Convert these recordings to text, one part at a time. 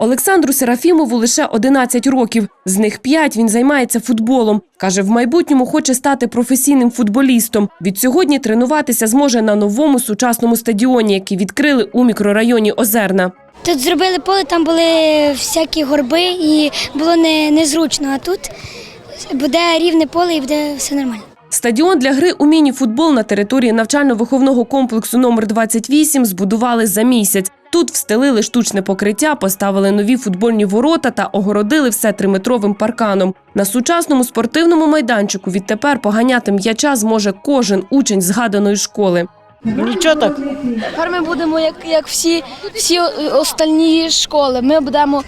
Олександру Серафімову лише 11 років. З них 5 він займається футболом. Каже, в майбутньому хоче стати професійним футболістом. Від сьогодні тренуватися зможе на новому сучасному стадіоні, який відкрили у мікрорайоні Озерна. Тут зробили поле, там були всякі горби і було не, незручно. А тут буде рівне поле і буде все нормально. Стадіон для гри у міні-футбол на території навчально-виховного комплексу номер 28 збудували за місяць. Тут встелили штучне покриття, поставили нові футбольні ворота та огородили все триметровим парканом. На сучасному спортивному майданчику відтепер поганяти м'яча зможе кожен учень згаданої школи. Нічого так. Тепер ми будемо як, як всі, всі остальні школи. Ми будемо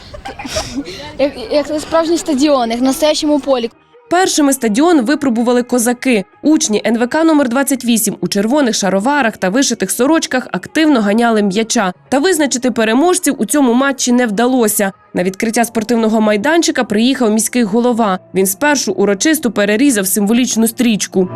як, як справжній стадіон, як на настоящому полі. Першими стадіон випробували козаки. Учні НВК номер 28 у червоних шароварах та вишитих сорочках активно ганяли м'яча. Та визначити переможців у цьому матчі не вдалося. На відкриття спортивного майданчика приїхав міський голова. Він спершу урочисто перерізав символічну стрічку.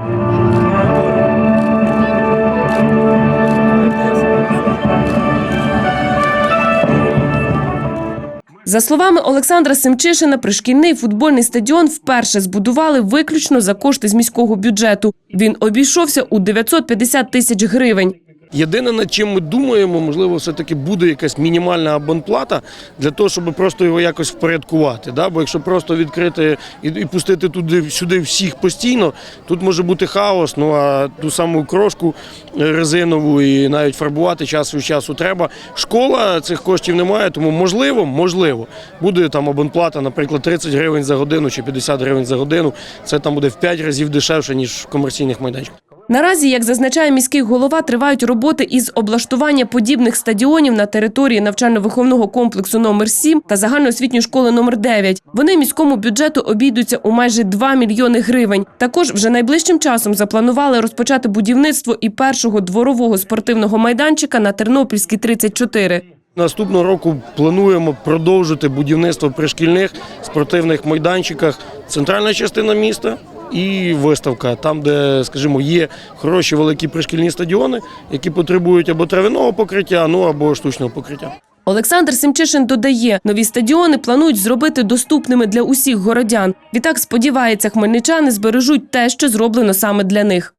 За словами Олександра Семчишина, пришкільний футбольний стадіон вперше збудували виключно за кошти з міського бюджету. Він обійшовся у 950 тисяч гривень. Єдине, над чим ми думаємо, можливо, все-таки буде якась мінімальна абонплата для того, щоб просто його якось впорядкувати. Да? Бо якщо просто відкрити і, і пустити туди сюди всіх постійно, тут може бути хаос. Ну а ту саму крошку резинову і навіть фарбувати час від часу треба. Школа цих коштів немає, тому можливо, можливо, буде там абонплата, наприклад, 30 гривень за годину чи 50 гривень за годину. Це там буде в 5 разів дешевше ніж в комерційних майданчиках. Наразі, як зазначає міський голова, тривають роботи із облаштування подібних стадіонів на території навчально-виховного комплексу номер 7 та загальноосвітньої школи номер 9. Вони міському бюджету обійдуться у майже 2 мільйони гривень. Також вже найближчим часом запланували розпочати будівництво і першого дворового спортивного майданчика на Тернопільській 34. Наступного року плануємо продовжити будівництво при шкільних спортивних майданчиках. Центральна частина міста і виставка, там, де, скажімо, є хороші великі пришкільні стадіони, які потребують або травяного покриття, ну або штучного покриття. Олександр Семчишин додає, нові стадіони планують зробити доступними для усіх городян. Відтак сподівається, хмельничани збережуть те, що зроблено саме для них.